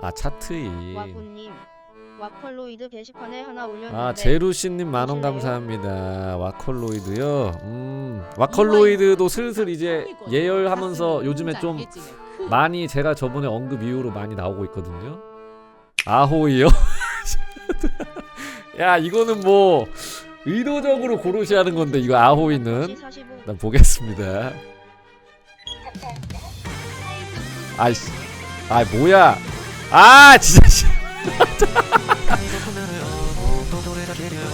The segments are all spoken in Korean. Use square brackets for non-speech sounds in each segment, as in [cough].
아 차트이. 와꾸님 와컬로이드 게시판에 하나 올렸는데 아 제루씨님 만원 감사합니다. 와컬로이드요? 음 와컬로이드도 슬슬 이제 예열하면서 요즘에 좀 많이 제가 저번에 언급 이후로 많이 나오고 있거든요. 아호이요? [laughs] 야 이거는 뭐 의도적으로 고르시 하는 건데 이거 아호이는? 45난 보겠습니다 아이씨 아 뭐야 아 진짜 씨. [laughs]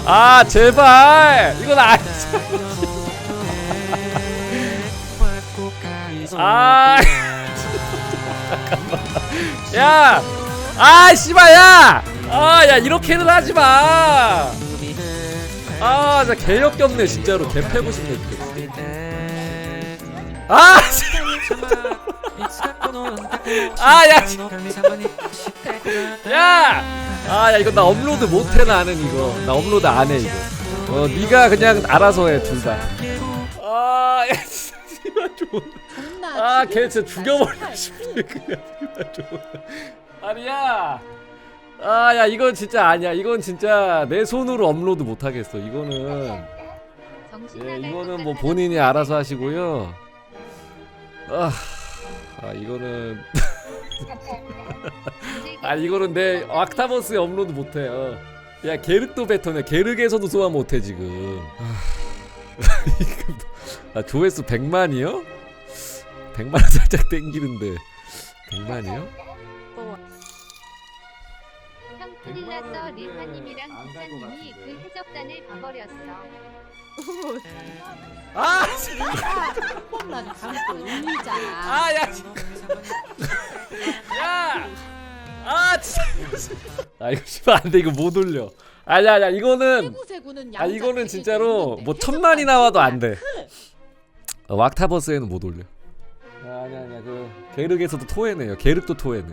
아 제발 이건 아아 [laughs] 야! 아 씨발 야! 아 야 이렇게는 하지 마. 아 진짜 개역겹네 진짜로 개 패고 싶네 진짜. 아! [laughs] 아, 야, 야! 아, 야, 이거 나 업로드 못해, 나는 이거. 나 업로드 안 해, 이거. 어, 니가 그냥 알아서 해, 둘 다. 아, 야, 씨발, 좋아. 아, 걔 진짜 죽여버리고 싶네, 그냥. 씨발, 좋아. 아니, 야! 아, 야, 이건 진짜 아니야. 이건 진짜 내 손으로 업로드 못 하겠어. 이거는. 예, 이거는 뭐 본인이 알아서 하시고요. 아, 아 이거는 [laughs] 아 이거는 내 왁타버스에 업로드 못해. 어. 야 게르도 뱉어내. 게르에서도 소화 못해 지금. 아, [laughs] 이거 아 조회수 100만이요? 100만 [laughs] 살짝 땡기는데 100만이요? 형 큰일 났어 릴파님이랑 기사님이 그 해적단을 봐버렸어 아, 홈런 감고 울리자. 아, 야, 야, 아, 진짜. 아 이거 씨발 안돼 이거 못 올려. 아야, 야 이거는 세구세구는 아 이거는 진짜로 뭐 천만이 나와도 안 돼. 어, 왁타버스에는 못 올려. 아, 아니 아니야 그 게르에서도 토해내요. 게르도 토해내.